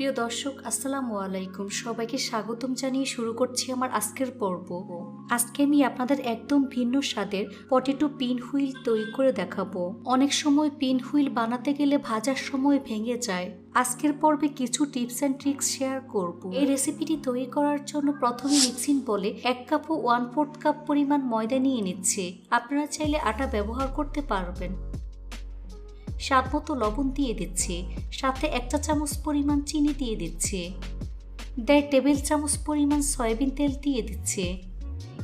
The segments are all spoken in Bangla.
প্রিয় দর্শক, আসসালামু আলাইকুম। সবাইকে স্বাগতম জানিয়ে শুরু করছি আমার আজকের পর্ব। আজকে আমি আপনাদের একদম ভিন্ন স্বাদের পটেটো পিন হুইল তৈরি করে দেখাবো। অনেক সময় পিন হুইল বানাতে গেলে ভাজার সময় ভেঙে যায়। আজকের পর্বে কিছু টিপস অ্যান্ড ট্রিক্স শেয়ার করব। এই রেসিপিটি তৈরি করার জন্য প্রথমে মিক্সিং বলে এক কাপ ও ওয়ান ফোর্থ কাপ পরিমাণ ময়দা নিয়ে নিচ্ছে। আপনারা চাইলে আটা ব্যবহার করতে পারবেন। স্বাদ মতো লবণ দিয়ে দিচ্ছে, সাথে একটা চামচ পরিমাণ চিনি দিয়ে দিচ্ছে। দেড় টেবিল চামচ পরিমাণ সয়াবিন তেল দিয়ে দিচ্ছে।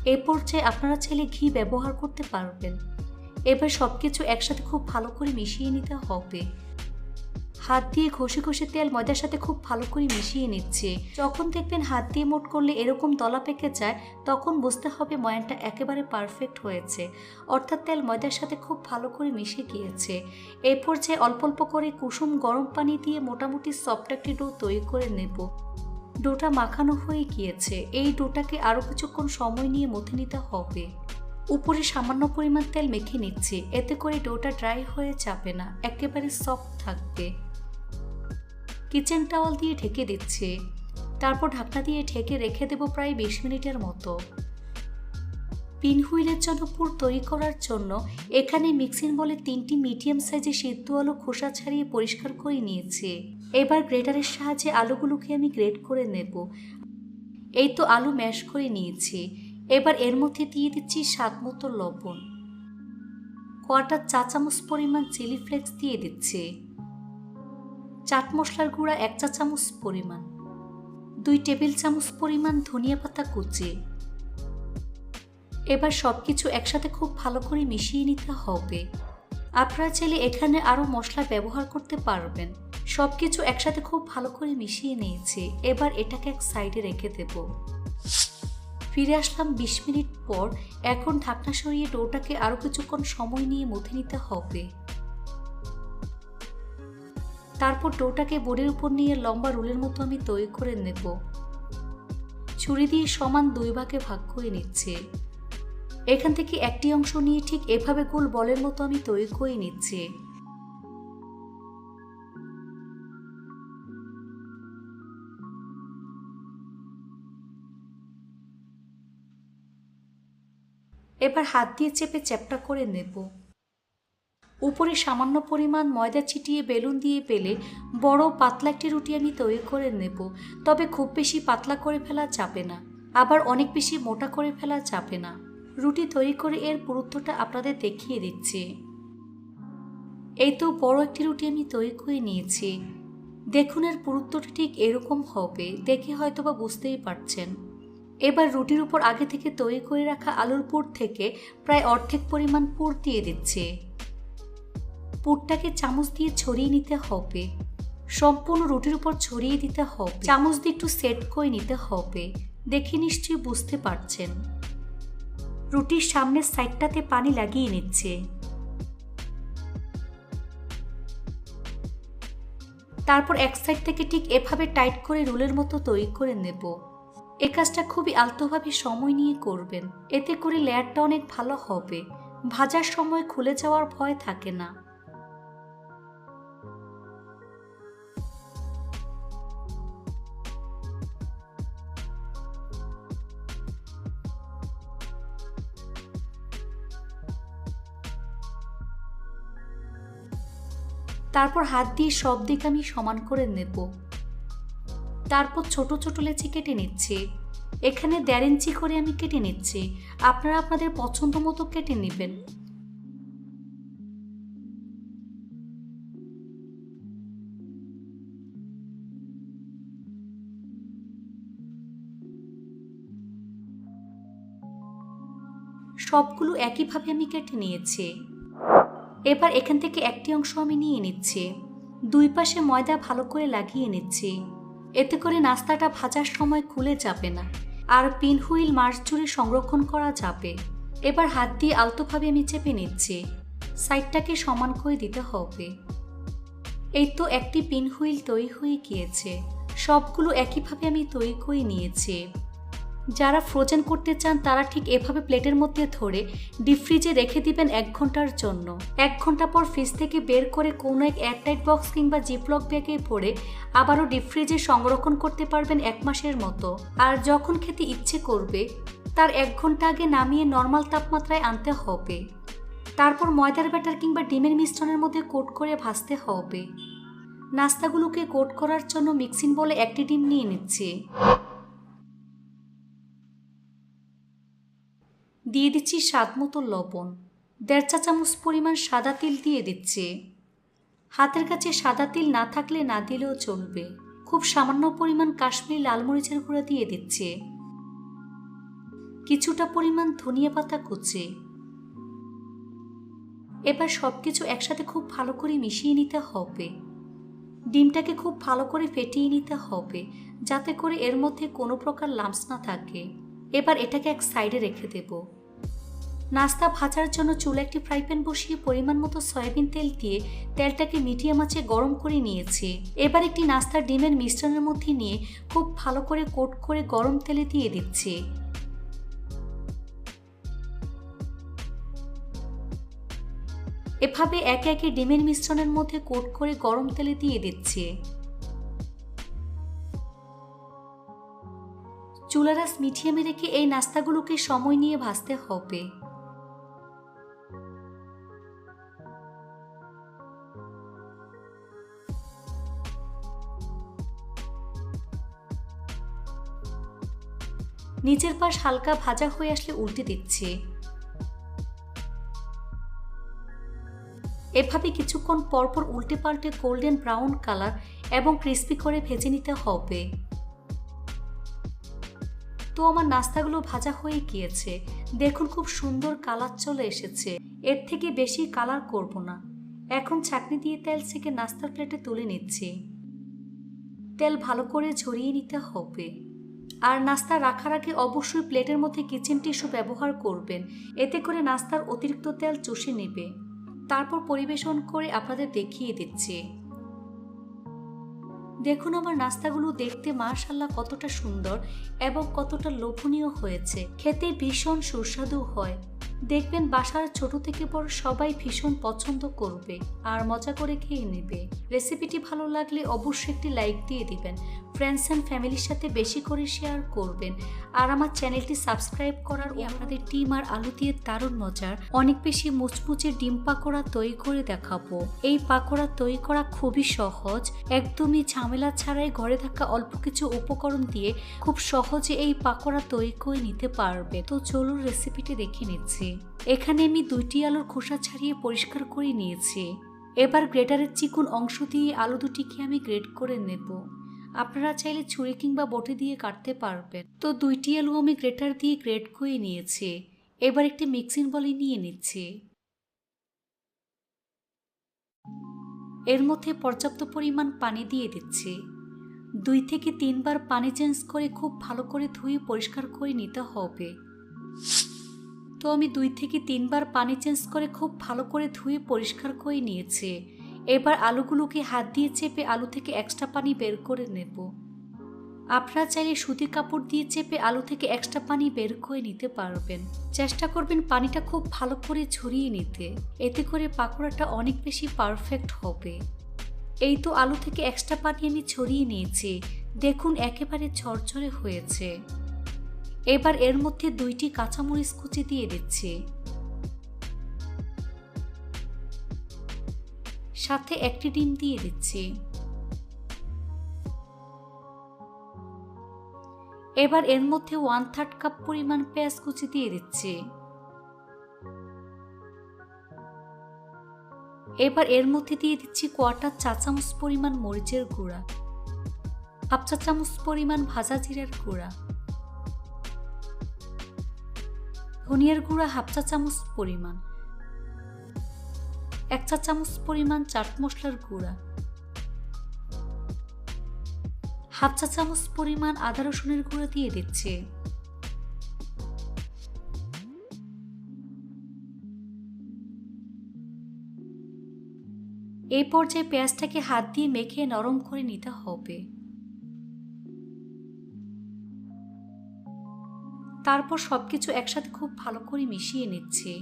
এ পর্যায়ে আপনারা চাইলে ঘি ব্যবহার করতে পারবেন। এবার সব কিছু একসাথে খুব ভালো করে মিশিয়ে নিতে হবে। হাত দিয়ে ঘষে ঘষে তেল ময়দার সাথে খুব ভালো করে মিশিয়ে নিচ্ছে। যখন দেখবেন হাত দিয়ে মোট করলে এরকম দলা পেকে যায়, তখন বুঝতে হবে ময়ানটা একেবারে পারফেক্ট হয়েছে। অর্থাৎ তেল ময়দার সাথে খুব ভালো করে মিশে গিয়েছে। এই পর্যায়ে অল্প অল্প করে কুসুম গরম পানি দিয়ে মোটামুটি সফট একটি ডো তৈরি করে নেব। ডোটা মাখানো হয়ে গিয়েছে। এই ডোটাকে আরও কিছুক্ষণ সময় নিয়ে মথে নিতে হবে। উপরে সামান্য পরিমাণ তেল মেখে নিচ্ছে। এতে করে ডোটা ড্রাই হয়ে যাবে না। একেবারে সফট থাকবে। কিচেন টাওয়াল দিয়ে ঢেকে দিচ্ছে। তারপর ঢাকনা দিয়ে ঢেকে রেখে দেব প্রায় বিশ মিনিটের মতো। পিনহুইলের জন্য পুর তৈরি করার জন্য এখানে মিক্সিং বলে তিনটি মিডিয়াম সাইজে সিদ্ধ আলু খোসা ছাড়িয়ে পরিষ্কার করে নিয়েছে। এবার গ্রেটারের সাহায্যে আলুগুলোকে আমি গ্রেট করে নেব। এই তো আলু ম্যাশ করে নিয়েছি। এবার এর মধ্যে দিয়ে দিচ্ছি স্বাদ মতো লবণ। কোয়াটার চা চামচ পরিমাণ চিলি ফ্লেক্স দিয়ে দিচ্ছে। চাট মশলার গুঁড়া এক চা চামচ পরিমাণ, দুই টেবিল চামচ পরিমাণ ধনিয়া পাতা কুচি। এবার সব কিছু একসাথে খুব ভালো করে মিশিয়ে নিতে হবে। আপনারা চাইলে এখানে আরও মশলা ব্যবহার করতে পারবেন। সব কিছু একসাথে খুব ভালো করে মিশিয়ে নিয়েছি। এবার এটাকে এক সাইডে রেখে দেব। ফিরে আসলাম বিশ মিনিট পর। এখন ঢাকনা সরিয়ে ডোটাকে আরও কিছুক্ষণ সময় নিয়ে মথে নিতে হবে। তারপর ডোটাকে বোর্ডের উপর নিয়ে লম্বা রুলের মতো আমি তৈরি করে নেব। ছুরি দিয়ে সমান দুই ভাগে ভাগ করে নিচ্ছে। এখান থেকে একটি অংশ নিয়ে ঠিক এভাবে গোল বলের মতো আমি তৈরি করে নিচ্ছি। এবার হাত দিয়ে চেপে চ্যাপটা করে নেব। উপরে সামান্য পরিমাণ ময়দা ছিটিয়ে বেলুন দিয়ে পেলে বড় পাতলা একটি রুটি আমি তৈরি করে নেব। তবে খুব বেশি পাতলা করে ফেলা চাপে না। আবার অনেক বেশি মোটা করে ফেলা চাপে না। রুটি তৈরি করে এর পুরুত্বটা আপনাদের দেখিয়ে দিচ্ছি। এই তো বড় একটি রুটি আমি তৈরি করে নিয়েছি। দেখুন এর পুরুত্বটা ঠিক এরকম হবে, দেখে হয়তো বা বুঝতেই পারছেন। এবার রুটির উপর আগে থেকে তৈরি করে রাখা আলুর পুর থেকে প্রায় অর্ধেক পরিমাণ পুর দিয়ে দিচ্ছে। পুরটাকে চামচ দিয়ে ছড়িয়ে নিতে হবে। সম্পূর্ণ রুটির উপর ছড়িয়ে দিতে হবে। চামচ দিয়ে একটু সেট করে নিতে হবে। দেখে নিশ্চয়ই বুঝতে পারছেন। রুটির সামনের সাইডটাতে পানি লাগিয়ে নিচ্ছে। তারপর এক সাইড থেকে ঠিক এভাবে টাইট করে রোলের মতো তৈরি করে নেব। এ কাজটা খুবই আলতোভাবে সময় নিয়ে করবেন। এতে করে লেয়ারটা অনেক ভালো হবে। ভাজার সময় খুলে যাওয়ার ভয় থাকে না। তারপর হাত দিয়ে সব দিক আমি সমান করে নেব। তারপর ছোট ছোট লেচি কেটে নিচ্ছি। এখানে দেড় ইঞ্চি করে আমি কেটে নিচ্ছি। আপনারা আপনাদের পছন্দ মতো কেটে নেবেন। সবগুলো একইভাবে আমি কেটে নিয়েছি। এবার এখান থেকে একটি অংশ আমি নিয়ে নিচ্ছি। দুই পাশে ময়দা ভালো করে লাগিয়ে নিচ্ছি। এতে করে নাস্তাটা ভাজার সময় খুলে যাবে না। আর পিন হুইল মাস জুড়ে সংরক্ষণ করা যাবে। এবার হাত দিয়ে আলতোভাবে আমি চেপে নিচ্ছি। সাইডটাকে সমান করে দিতে হবে। এই তো একটি পিনহুইল তৈরি হয়ে গিয়েছে। সবগুলো একইভাবে আমি তৈরি করে নিয়েছি। যারা ফ্রোজেন করতে চান, তারা ঠিক এভাবে প্লেটের মধ্যে ধরে ডিপ ফ্রিজে রেখে দিবেন এক ঘণ্টার জন্য। এক ঘণ্টা পর ফ্রিজ থেকে বের করে কোনো এক এয়ারটাইট বক্স কিংবা জিপলক ব্যাগে ভরে আবারও ডিপ ফ্রিজে সংরক্ষণ করতে পারবেন এক মাসের মতো। আর যখন খেতে ইচ্ছে করবে, তার এক ঘণ্টা আগে নামিয়ে নর্মাল তাপমাত্রায় আনতে হবে। তারপর ময়দার ব্যাটার কিংবা ডিমের মিশ্রণের মধ্যে কোট করে ভাজতে হবে। নাস্তাগুলোকে কোট করার জন্য মিক্সিং বলে একটি ডিম নিয়ে নিচ্ছে। দিয়ে দিচ্ছি স্বাদ মতো লবণ। দেড় চা চামচ পরিমাণ সাদা তিল দিয়ে দিচ্ছে। হাতের কাছে সাদা তিল না থাকলে না দিলেও চলবে। খুব সামান্য পরিমাণ কাশ্মীরি লাল মরিচের গুঁড়া দিয়ে দিচ্ছে। কিছুটা পরিমাণ ধনিয়া পাতা কুচে। এবার সব কিছু একসাথে খুব ভালো করে মিশিয়ে নিতে হবে। ডিমটাকে খুব ভালো করে ফেটিয়ে নিতে হবে, যাতে করে এর মধ্যে কোনো প্রকার লামস না থাকে। এবার এটাকে এক সাইডে রেখে দেব। নাস্তা ভাজার জন্য চুলে একটি ফ্রাই প্যান বসিয়ে পরিমাণ মতো সয়াবিন তেল দিয়ে তেলটাকে মিডিয়াম আঁচে গরম করে নিয়েছি। এবার একটি নাস্তার ডিমের মিশ্রণের মধ্যে নিয়ে খুব ভালো করে কোট করে গরম তেলে দিয়ে দিচ্ছি। এভাবে একে একে ডিমের মিশ্রণের মধ্যে কোট করে গরম তেলে দিয়ে দিচ্ছে। চুলারাস মিডিয়ামে রেখে এই নাস্তাগুলোকে সময় নিয়ে ভাজতে হবে। নিচের পাশ হালকা ভাজা হয়ে আসলে উল্টে দিচ্ছে। এভাবে কিছুক্ষণ পরপর উল্টে পাল্টে গোল্ডেন ব্রাউন কালার এবং ক্রিস্পি করে ভেজে নিতে হবে। তো আমার নাস্তাগুলো ভাজা হয়ে গিয়েছে। দেখুন খুব সুন্দর কালার চলে এসেছে। এর থেকে বেশি কালার করব না। এখন ছাকনি দিয়ে তেল থেকে নাস্তার প্লেটে তুলে নিচ্ছি। তেল ভালো করে ঝরিয়ে নিতে হবে। আর নাস্তা রাখার আগে অবশ্যই প্লেটের মধ্যে কিচেন টিস্যু ব্যবহার করবেন। এতে করে নাস্তার অতিরিক্ত তেল চষে নেবে। তারপর পরিবেশন করে আপনাদের দেখিয়ে দিচ্ছে। দেখুন আমার নাস্তাগুলো দেখতে মার্শাল্লাহ কতটা সুন্দর এবং কতটা লোভনীয় হয়েছে। খেতে ভীষণ সুস্বাদু হয়। দেখবেন বাসার ছোট থেকে বড় সবাই ভীষণ পছন্দ করবে আর মজা করে খেয়ে নেবে। রেসিপিটি ভালো লাগলে অবশ্যই একটি লাইক দিয়ে দিবেন। ফ্রেন্ডস অ্যান্ড ফ্যামিলির সাথে বেশি করে শেয়ার করবেন। আর আমার চ্যানেলটি সাবস্ক্রাইব করার আপনাদের ডিম আর আলু দিয়ে দারুণ মজার। অনেক বেশি মুচমুচে ডিম পাকোড়া তৈরি করে দেখাবো। এই পাকোড়া তৈরি করা খুবই সহজ। একদমই ঝামেলা ছাড়াই ঘরে থাকা অল্প কিছু উপকরণ দিয়ে খুব সহজে এই পাকোড়া তৈরি করে নিতে পারবে। তো চলুন রেসিপিটি দেখে নিচ্ছি। এখানে আমি দুইটি আলুর খোসা ছাড়িয়ে পরিষ্কার করে নিয়েছি। এবার গ্রেটারের চিকুন অংশ দিয়ে আলু দুটিকে আমি গ্রেট করে নেব। আপনারা চাইলে ছুরি কিংবা বটি দিয়ে কাটতে পারবেন। তো দুইটি আলু আমি গ্রেটার দিয়ে গ্রেট করে নিয়েছি। এবার একটি মিক্সিং বলে নিয়ে নিচ্ছি। এর মধ্যে পর্যাপ্ত পরিমাণ পানি দিয়ে দিচ্ছি। দুই থেকে তিনবার পানি চেঞ্জ করে খুব ভালো করে ধুয়ে পরিষ্কার করে নিতে হবে। তো আমি দুই থেকে তিনবার পানি চেঞ্জ করে খুব ভালো করে ধুয়ে পরিষ্কার করে নিয়েছি। এবার আলুগুলোকে হাত দিয়ে চেপে আলু থেকে এক্সট্রা পানি বের করে নেব। আপনারা চাইলে সুতি কাপড় দিয়ে চেপে আলু থেকে এক্সট্রা পানি বের করে নিতে পারবেন। চেষ্টা করবেন পানিটা খুব ভালো করে ঝরিয়ে নিতে। এতে করে পাকোড়াটা অনেক বেশি পারফেক্ট হবে। এই তো আলু থেকে এক্সট্রা পানি আমি ছড়িয়ে নিয়েছি। দেখুন, একেবারে ঝরঝরে হয়েছে। এবার এর মধ্যে দুইটি কাঁচামরিচ কুচি দিয়ে দিচ্ছি। সাথে একটি ডিম দিয়ে দিচ্ছি। এবার এর মধ্যে ওয়ান থার্ড কাপ পরিমাণ পেঁয়াজ কুচি দিয়ে দিচ্ছি। এবার এর মধ্যে দিয়ে দিচ্ছি কোয়াটার চা চামচ পরিমাণ মরিচের গুঁড়া, হাফ চা চামচ পরিমাণ ভাজা জিরার গুঁড়া। ধনিয়ার গুঁড়া হাফ চা চামচ পরিমাণ। এক চা চামচ পরিমাণ চাট মশলার গুঁড়া। হাফ চা চামচ পরিমাণ আদা রসুনের গুঁড়া দিয়ে দিচ্ছে। এই পর্যায়ে পেঁয়াজটাকে হাত দিয়ে মেখে নরম করে নিতে হবে। তারপর সবকিছু একসাথে খুব ভালো করে মিশিয়ে নিচ্ছে।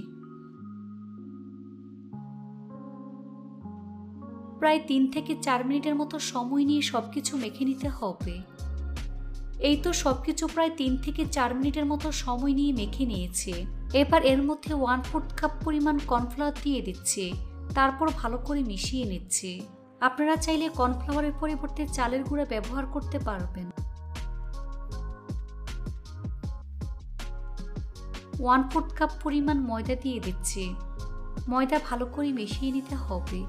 প্রায় তিন থেকে চার মিনিটের মতো সময় নিয়ে সবকিছু মেখে নিতে হবে। এই তো সবকিছু প্রায় তিন থেকে চার মিনিটের মতো সময় নিয়ে মেখে নিয়েছে। এবার এর মধ্যে ওয়ান ফোর্থ কাপ পরিমাণ কর্নফ্লাওয়ার দিয়ে দিচ্ছে। তারপর ভালো করে মিশিয়ে নিচ্ছে। আপনারা চাইলে কর্নফ্লাওয়ারের পরিবর্তে চালের গুঁড়া ব্যবহার করতে পারবেন। ওয়ান ফোর্থ কাপ পরিমাণ ময়দা দিয়ে দিচ্ছে। ময়দা ভালো করে মিশিয়ে নিতে হবে।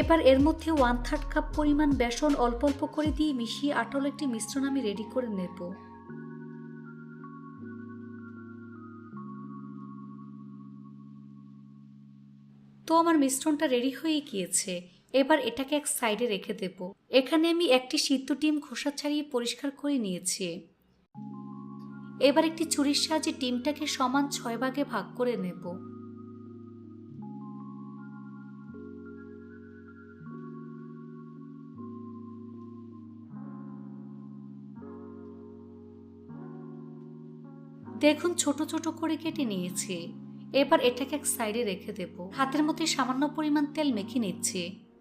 এবার এর মধ্যে ওয়ান থার্ড কাপ পরিমাণ বেসন অল্প অল্প করে দিয়ে মিশিয়ে আটল একটি মিশ্রণ আমি রেডি করে নেব। তো আমার মিশ্রণটা রেডি হয়ে গিয়েছে। এবার এটাকে এক সাইডে রেখে দেব। এখানে আমি একটি সিদ্ধ ডিম খোসা ছাড়িয়ে পরিষ্কার করে নিয়েছি। এবার একটি ছুরির সাহায্যে ডিমটাকে সমান ছয় ভাগে ভাগ করে নেব। দেখুন, ছোট ছোট করে কেটে নিয়েছি। এবার এটাকে এক সাইডে রেখে দেব। হাতের মধ্যে সামান্য পরিমাণ তেল মেখে নিচ্ছে।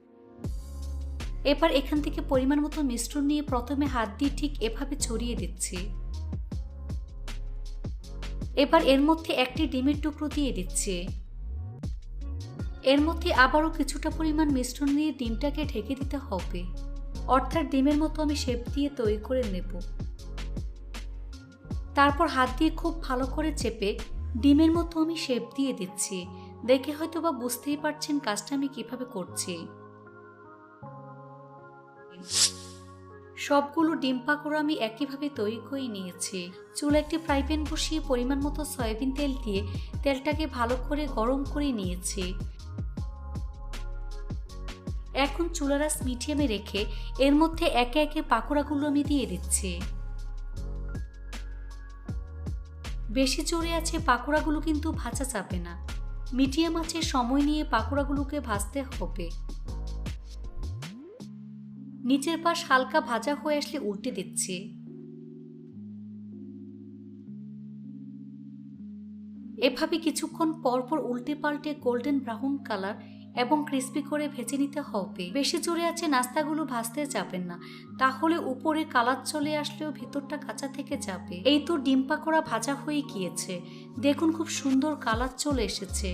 এবার এখান থেকে পরিমাণ মতো মিশ্রণ নিয়ে প্রথমে হাত দিয়ে ঠিক এভাবে ছড়িয়ে দিচ্ছি। এবার এর মধ্যে একটি ডিমের টুকরো দিয়ে দিচ্ছে। এর মধ্যে আবারও কিছুটা পরিমাণ মিশ্রণ নিয়ে ডিমটাকে ঢেকে দিতে হবে। অর্থাৎ ডিমের মতো আমি শেপ দিয়ে তৈরি করে নেব। তারপর হাত দিয়ে খুব ভালো করে চেপে ডিমের মতো আমি শেপ দিয়ে দিচ্ছি। দেখে হয়তো বা বুঝতেই পারছেন কাজটা আমি কীভাবে করছি। সবগুলো ডিম পাকোড়া আমি একইভাবে তৈরি করে নিয়েছি। চুলে একটি ফ্রাই প্যান বসিয়ে পরিমাণ মতো সয়াবিন তেল দিয়ে তেলটাকে ভালো করে গরম করে নিয়েছি। এখন চুলারাস মিডিয়ামে রেখে এর মধ্যে একে একে পাকোড়াগুলো আমি দিয়ে দিচ্ছি। বেশি জোরে আছে পাকোড়াগুলো কিন্তু ভাজা যাবে না। মিডিয়াম আছে সময় নিয়ে পাকোড়াগুলোকে ভাজতে হবে। নিচের পাশ হালকা ভাজা হয়ে আসলে উল্টে দিচ্ছি। এভাবে কিছুক্ষণ পরপর উল্টে পাল্টে গোল্ডেন ব্রাউন কালার এবং ক্রিস্পি করে ভেজে নিতে হবে। বেশি জোরে আছে নাস্তাগুলো ভাজতে যাবেন না, তাহলে উপরে কালার চলে আসলেও ভেতরটা কাঁচা থেকে যাবে। এই তো ডিম পাকোড়া ভাজা হয়ে গিয়েছে। দেখুন খুব সুন্দর কালার চলে এসেছে।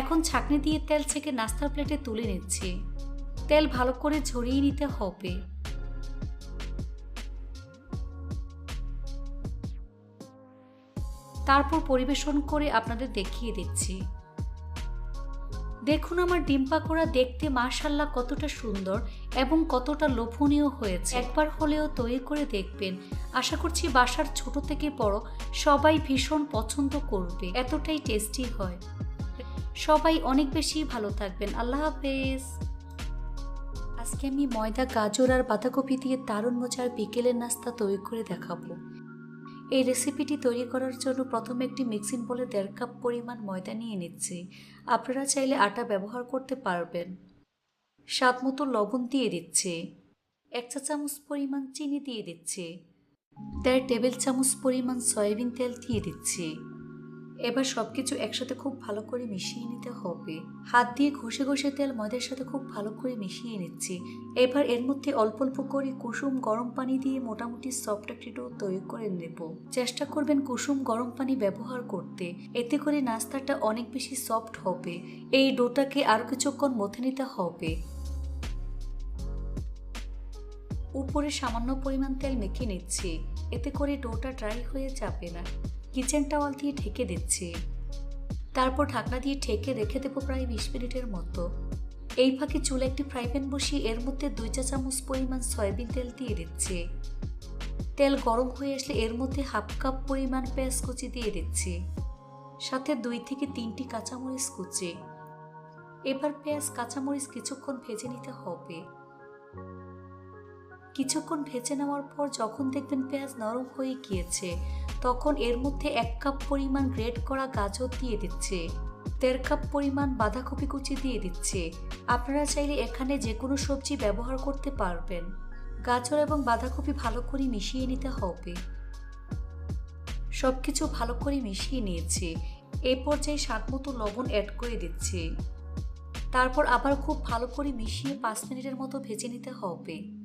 এখন ছাকনি দিয়ে তেল ছেঁকে নাস্তার প্লেটে তুলে নিচ্ছি। তেল ভালো করে ঝরিয়ে নিতে হবে। তারপর পরিবেশন করে আপনাদের দেখিয়ে দিচ্ছি। দেখুন আমার ডিম পাকোড়া দেখতে মাশাল্লাহ কতটা সুন্দর এবং কতটা লোভনীয় হয়েছে। একবার হলেও তৈরি করে দেখবেন। আশা করছি বাসার ছোট থেকে বড় সবাই ভীষণ পছন্দ করবে। এতটাই টেস্টি হয়। সবাই অনেক বেশি ভালো থাকবেন। আল্লাহ হাফেজ। আজকে আমি ময়দা, গাজর আর বাঁধাকপি দিয়ে দারুণ মজার বিকেলের নাস্তা তৈরি করে দেখাবো। এই রেসিপিটি তৈরি করার জন্য প্রথমে একটি মিক্সিং বলে দেড় কাপ পরিমাণ ময়দা নিয়ে নিচ্ছি। আপনারা চাইলে আটা ব্যবহার করতে পারবেন। স্বাদ মতো লবণ দিয়ে দিচ্ছে। এক চা চামচ পরিমাণ চিনি দিয়ে দিচ্ছে। দেড় টেবিল চামচ পরিমাণ সয়াবিন তেল দিয়ে দিচ্ছে। এবার সব কিছু একসাথে খুব ভালো করে মিশিয়ে নিতে হবে। হাত দিয়ে ঘষে ঘষে তেল ময়দার সাথে খুব ভালো করে মিশিয়ে নিচ্ছি। এবার এর মধ্যে অল্প অল্প করে কুসুম গরম পানি দিয়ে মোটামুটি সফট একটি ডো তৈরি করে নেব। চেষ্টা করবেন কুসুম গরম পানি ব্যবহার করতে। এতে করে নাস্তাটা অনেক বেশি সফট হবে। এই ডোটাকে আরও কিছুক্ষণ মথে নিতে হবে। উপরে সামান্য পরিমাণ তেল মেখে নিচ্ছি। এতে করে ডোটা ড্রাই হয়ে যাবে না। কিচেন টাওয়াল দিয়ে ঢেকে দিচ্ছি। তারপর ঢাকনা দিয়ে ঢেকে রেখে দেবো প্রায় বিশ মিনিটের মতো। এই ফাঁকে চুলে একটি ফ্রাই প্যান বসিয়ে এর মধ্যে দুই চা চামচ পরিমাণ সয়াবিন তেল দিয়ে দিচ্ছি। তেল গরম হয়ে আসলে এর মধ্যে হাফ কাপ পরিমাণ পেঁয়াজ কুচি দিয়ে দিচ্ছি। সাথে দুই থেকে তিনটি কাঁচামরিচ কুচি। এবার পেঁয়াজ, কাঁচামরিচ কিছুক্ষণ ভেজে নিতে হবে। কিছুক্ষণ ভেজে নেওয়ার পর যখন দেখবেন পেঁয়াজ নরম হয়ে গিয়েছে তখন এর মধ্যে এক কাপ পরিমাণ গ্রেট করা গাজর দিয়ে দিচ্ছে। দেড় কাপ পরিমাণ বাঁধাকপি কুচি দিয়ে দিচ্ছে। আপনারা চাইলে এখানে যে কোনো সবজি ব্যবহার করতে পারবেন। গাজর এবং বাঁধাকপি ভালো করে মিশিয়ে নিতে হবে। সব কিছু ভালো করে মিশিয়ে নিয়েছি। এই পর্যায়ে স্বাদ মতো লবণ অ্যাড করে দিচ্ছি। তারপর আবার খুব ভালো করে মিশিয়ে পাঁচ মিনিটের মতো ভেজে নিতে হবে।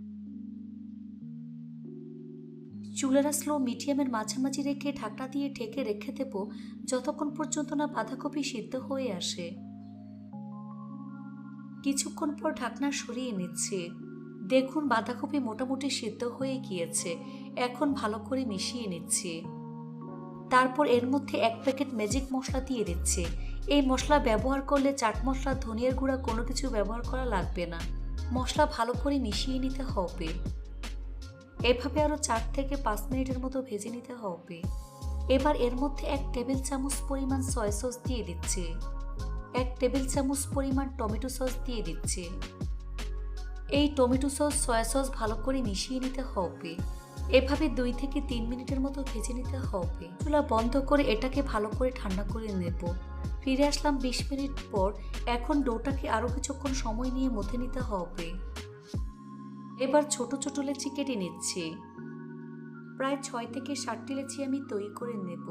চুলারা স্লো মিডিয়ামের মাঝামাঝি রেখে ঢাকনা দিয়ে ঢেকে রেখে দেব, যতক্ষণ পর্যন্ত না বাঁধাকপি সিদ্ধ হয়ে আসে। কিছুক্ষণ পর ঢাকনা সরিয়ে নিচ্ছে। দেখুন, বাঁধাকপি মোটামুটি সিদ্ধ হয়ে গিয়েছে। এখন ভালো করে মিশিয়ে নিচ্ছি। তারপর এর মধ্যে এক প্যাকেট ম্যাজিক মশলা দিয়ে দিচ্ছে। এই মশলা ব্যবহার করলে চাট মশলা, ধনিয়ার গুঁড়া কোনো কিছু ব্যবহার করা লাগবে না। মশলা ভালো করে মিশিয়ে নিতে হবে। এভাবে আরও চার থেকে পাঁচ মিনিটের মতো ভেজে নিতে হবে। এবার এর মধ্যে এক টেবিল চামচ পরিমাণ সয়া সস দিয়ে দিচ্ছে। এক টেবিল চামচ পরিমাণ টমেটো সস দিয়ে দিচ্ছে। এই টমেটো সস সয়া সস ভালো করে মিশিয়ে নিতে হবে। এভাবে দুই থেকে তিন মিনিটের মতো ভেজে নিতে হবে। চুলা বন্ধ করে এটাকে ভালো করে ঠান্ডা করে নেব। ফিরে আসলাম বিশ মিনিট পর। এখন ডোটাকে আরও কিছুক্ষণ সময় নিয়ে মথে নিতে হবে। এবার ছোট ছোট লেচি কেটে নিচ্ছি। প্রায় ছয় থেকে সাতটি লেচি আমি তৈরি করে নেব।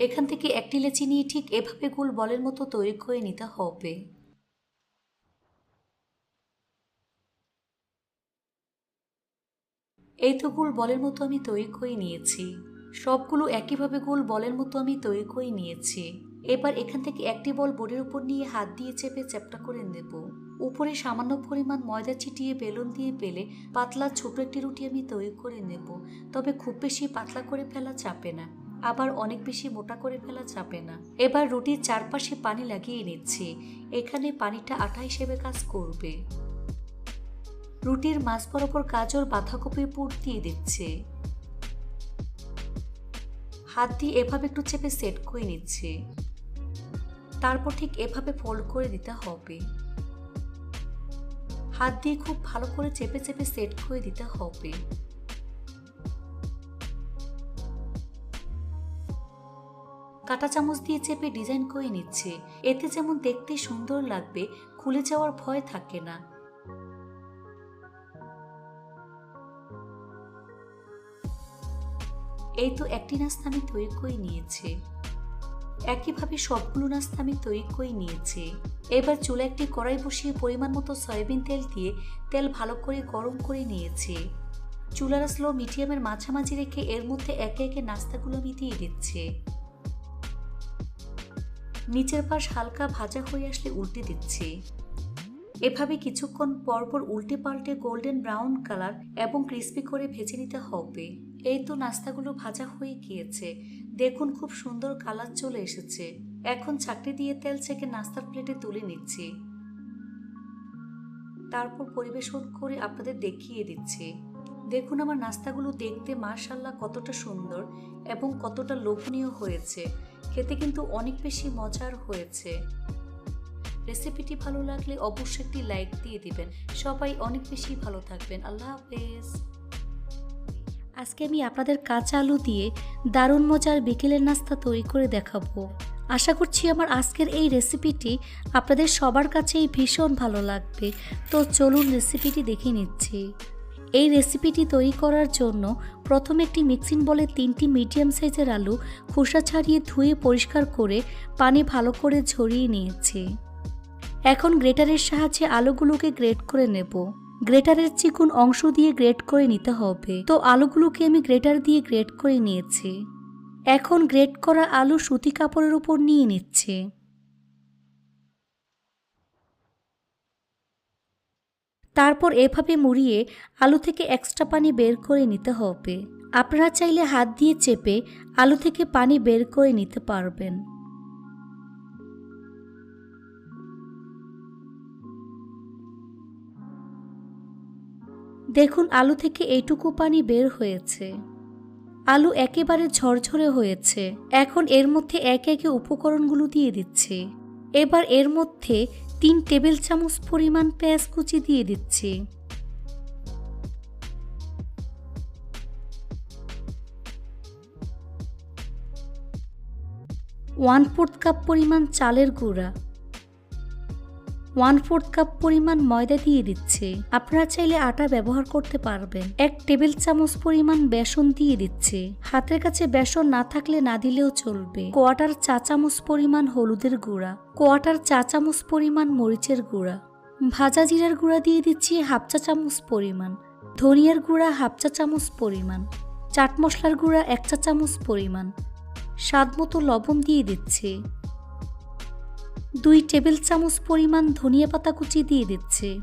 এখান থেকে একটি লেচি নিয়ে ঠিক এভাবে গোল বলের মতো তৈরি করে নিতে হবে। এই তো গোল বলের মতো আমি তৈরি করে নিয়েছি। সবগুলো একইভাবে গোল বলের মতো আমি তৈরি করে নিয়েছি। এবার এখান থেকে একটি বল বোর্ডের উপর নিয়ে হাত দিয়ে চেপে চ্যাপটা করে নেব। উপরে সামান্য পরিমাণ ময়দা ছিটিয়ে বেলুন দিয়ে পেলে পাতলা ছোট একটি রুটি আমি তৈরি করে নেব। তবে খুব বেশি পাতলা করে ফেলা চাপে না। আবার অনেক বেশি মোটা করে ফেলা চাপে না। এবার রুটির চারপাশে পানি লাগিয়ে নিচ্ছি। এখানে পানিটা আঠা হিসেবে কাজ করবে। রুটির মাছ বরাবর গাজর, বাঁধাকপির পুর দিয়ে দিচ্ছে। হাত দিয়ে এভাবে একটু চেপে সেট করে নিচ্ছে। তারপর ঠিক এভাবে ফোল্ড করে দিতে হবে। হাত দিয়ে খুব ভালো করে চেপে চেপে সেট করে দিতে হবে। কাটা চামচ দিয়ে চেপে ডিজাইন করে নিচ্ছে। এতে যেমন দেখতে সুন্দর লাগবে, খুলে যাওয়ার ভয় থাকে না। এই তো একটি নাস্তা আমি তৈরি করে নিয়েছি। একইভাবে সবগুলো নাস্তা আমি তৈরি করে নিয়েছি। এবার চুলা একটি কড়াই বসিয়ে পরিমাণ মতো সয়াবিন তেল দিয়ে তেল ভালো করে গরম করে নিয়েছি। চুলার স্লো মিডিয়ামের মাঝামাঝি রেখে এর মধ্যে একে একে নাস্তাগুলো আমি দিয়ে দিচ্ছি। নিচের পাশ হালকা ভাজা হয়ে আসলে উল্টে দিচ্ছি। এভাবে কিছুক্ষণ পরপর উল্টে পাল্টে গোল্ডেন ব্রাউন কালার এবং ক্রিস্পি করে ভেজে নিতে হবে। এই তো নাস্তাগুলো ভাজা হয়ে গিয়েছে। দেখুন খুব সুন্দর কালার চলে এসেছে। এখন চাকরি দিয়ে তেল ছেঁকে নাস্তার প্লেটে তুলে নিচ্ছি। তারপর পরিবেশন করে আপনাদের দেখিয়ে দিচ্ছি। দেখুন আমার নাস্তাগুলো দেখতে মার্শাল্লাহ কতটা সুন্দর এবং কতটা লোভনীয় হয়েছে। খেতে কিন্তু অনেক বেশি মজার হয়েছে। রেসিপিটি ভালো লাগলে অবশ্যই একটি লাইক দিয়ে দিবেন। সবাই অনেক বেশি ভালো থাকবেন। আল্লাহ হাফেজ। আজকে আমি আপনাদের কাঁচা আলু দিয়ে দারুণ মজার বিকেলের নাস্তা তৈরি করে দেখাবো। আশা করছি আমার আজকের এই রেসিপিটি আপনাদের সবার কাছেই ভীষণ ভালো লাগবে। তো চলুন রেসিপিটি দেখে নিচ্ছি। এই রেসিপিটি তৈরি করার জন্য প্রথমে একটি মিক্সিং বলে তিনটি মিডিয়াম সাইজের আলু খোসা ছাড়িয়ে ধুয়ে পরিষ্কার করে পানি ভালো করে ঝরিয়ে নিয়েছি। এখন গ্রেটারের সাহায্যে আলুগুলোকে গ্রেট করে নেব। গ্রেটারের চিকুন অংশ দিয়ে গ্রেট করে নিতে হবে। তো আলুগুলোকে আমি গ্রেটার দিয়ে গ্রেট করে নিয়েছি। এখন গ্রেট করা আলু সুতি কাপড়ের উপর নিয়ে নিচ্ছে। তারপর এভাবে মুড়িয়ে আলু থেকে এক্সট্রা পানি বের করে নিতে হবে। আপনারা চাইলে হাত দিয়ে চেপে আলু থেকে পানি বের করে নিতে পারবেন। দেখুন আলু থেকে এইটুকু পানি বের হয়েছে। আলু একেবারে ঝরঝরে হয়েছে। এখন এর মধ্যে একে একে উপকরণগুলো দিয়ে দিচ্ছি। এবার এর মধ্যে তিন টেবিল চামচ পরিমাণ পেঁয়াজ কুচি দিয়ে দিচ্ছি। ওয়ান ফোর্থ কাপ পরিমাণ চালের গুঁড়া। ওয়ান ফোর্থ কাপ পরিমাণ ময়দা দিয়ে দিচ্ছে। আপনারা চাইলে আটা ব্যবহার করতে পারবেন। এক টেবিল চামচ পরিমাণ বেসন দিয়ে দিচ্ছে। হাতের কাছে বেসন না থাকলে না দিলেও চলবে। কোয়াটার চা চামচ পরিমাণ হলুদের গুঁড়া। কোয়াটার চা চামচ পরিমাণ মরিচের গুঁড়া। ভাজা জিরার গুঁড়া দিয়ে দিচ্ছি হাফ চা চামচ পরিমাণ। ধনিয়ার গুঁড়া হাফ চা চামচ পরিমাণ। চাট মশলার গুঁড়া এক চা চামচ পরিমাণ। স্বাদ মতো লবণ দিয়ে দিচ্ছে। দুই টেবিল চামচ পরিমাণ ধনিয়া পাতা কুচি দিয়ে দিচ্ছে।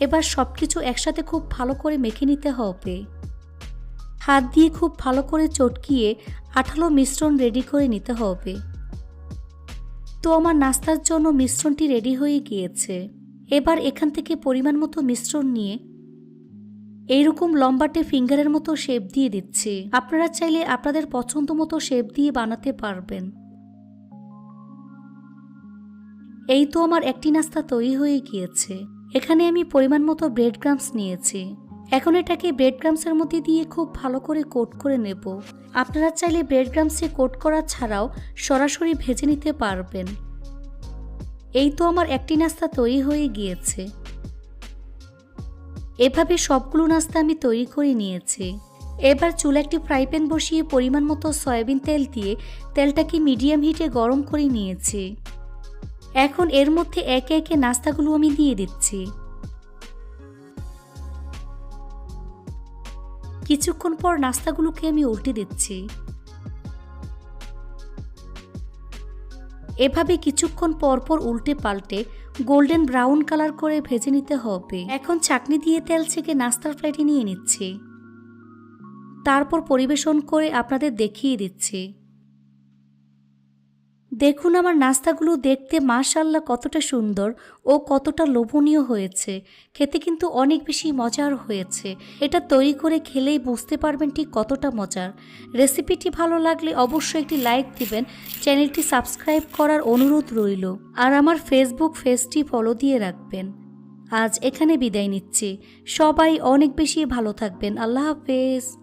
এবার সব কিছু একসাথে খুব ভালো করে মেখে নিতে হবে। হাত দিয়ে খুব ভালো করে চটকিয়ে আঠালো মিশ্রণ রেডি করে নিতে হবে। তো আমার নাস্তার জন্য মিশ্রণটি রেডি হয়ে গিয়েছে। এবার এখান থেকে পরিমাণ মতো মিশ্রণ নিয়ে এইরকম লম্বাটে ফিঙ্গারের মতো শেপ দিয়ে দিচ্ছি। আপনারা চাইলে আপনাদের পছন্দ মতো শেপ দিয়ে বানাতে পারবেন। এই তো আমার একটি নাস্তা তৈরি হয়ে গিয়েছে। এখানে আমি পরিমাণ মতো ব্রেড ক্রামস নিয়েছি। এখন এটাকে ব্রেড ক্রামসের মধ্যে দিয়ে খুব ভালো করে কোট করে নেব। আপনারা চাইলে ব্রেড ক্রামসে কোট করা ছাড়াও সরাসরি ভেজে নিতে পারবেন। এই তো আমার একটি নাস্তা তৈরি হয়ে গিয়েছে। এভাবে সবগুলো নাস্তা আমি তৈরি করে নিয়েছি। এবার চুলা একটি ফ্রাই প্যান বসিয়ে পরিমাণ মতো সয়াবিন তেল দিয়ে তেলটাকে মিডিয়াম হিটে গরম করে নিয়েছি। এখন এর মধ্যে একে একে নাস্তাগুলো আমি দিয়ে দিচ্ছি। কিছুক্ষণ পর নাস্তাগুলোকে আমি উল্টে দিচ্ছি। এভাবে কিছুক্ষণ পর পর উল্টে পাল্টে গোল্ডেন ব্রাউন কালার করে ভেজে নিতে হবে। এখন চাটনি দিয়ে তেল ছেঁকে নাস্তার প্লেটে নিয়ে নিচ্ছি। তারপর পরিবেশন করে আপনাদের দেখিয়ে দিচ্ছি। দেখুন আমার নাস্তাগুলো দেখতে মাশাল্লাহ কতটা সুন্দর ও কতটা লোভনীয় হয়েছে। খেতে কিন্তু অনেক বেশি মজার হয়েছে। এটা তৈরি করে খেলেই বুঝতে পারবেন ঠিক কতটা মজার। রেসিপিটি ভালো লাগলে অবশ্যই একটি লাইক দিবেন, চ্যানেলটি সাবস্ক্রাইব করার অনুরোধ রইল। আর আমার ফেসবুক পেজটি ফলো দিয়ে রাখবেন। আজ এখানে বিদায় নিচ্ছি। সবাই অনেক বেশি ভালো থাকবেন। আল্লাহ হাফেজ।